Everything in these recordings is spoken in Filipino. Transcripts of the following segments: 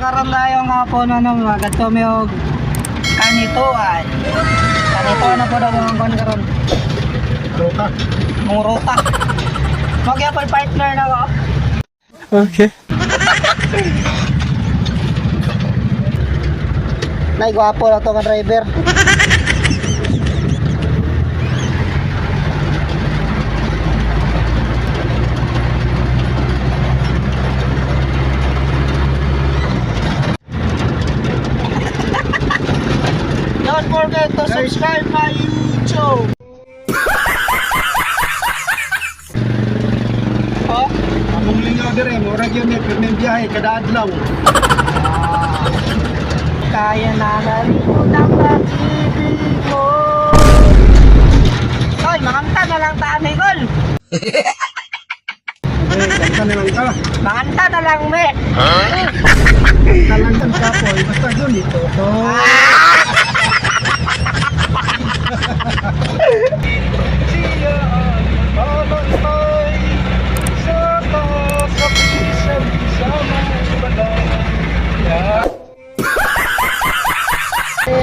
Karon tayo nga po na nung agad to may og kanituan. Kanito na po daw mga kon karon. Rota. Mong ruta. Magya pa partner na ko. Okay. Nay gwapo na to nga driver. Forget to subscribe my YouTube. oh, Among lingaw dire mo ra gyud ni permen biyahe kada adlaw. kaya na nalipod ang pag-ibig mo. Hoy, makanta na lang taan, Nicol. Eh, kanta na lang ka. Makanta na lang, me. Talangkan ka po, eh, basta yun ito.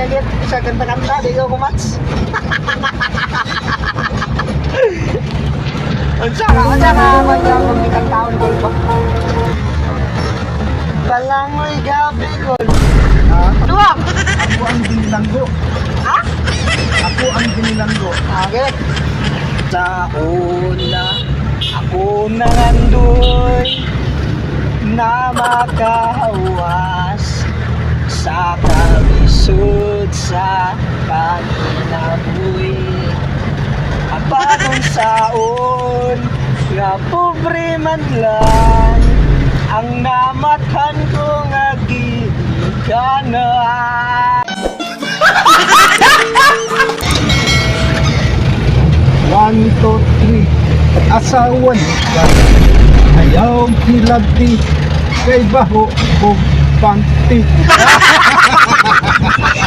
So, Kaya sa kanta-kanta, di ko kumats. Unsa ka, unsa ka, magyamang di kang taon ko ba? Balangoy gabi ko. ah, Dua! ako ang binilanggo. Ha? Ako ang binilanggo. Okay. Sa una, ako nangandoy na makahawas kamisod sa pagkinabuhi. Apatong saon, nga pobre man lang, ang namathan ko nga gigana. One, two, three. Asawan ka. Ayaw kilabti. Kay baho o panty.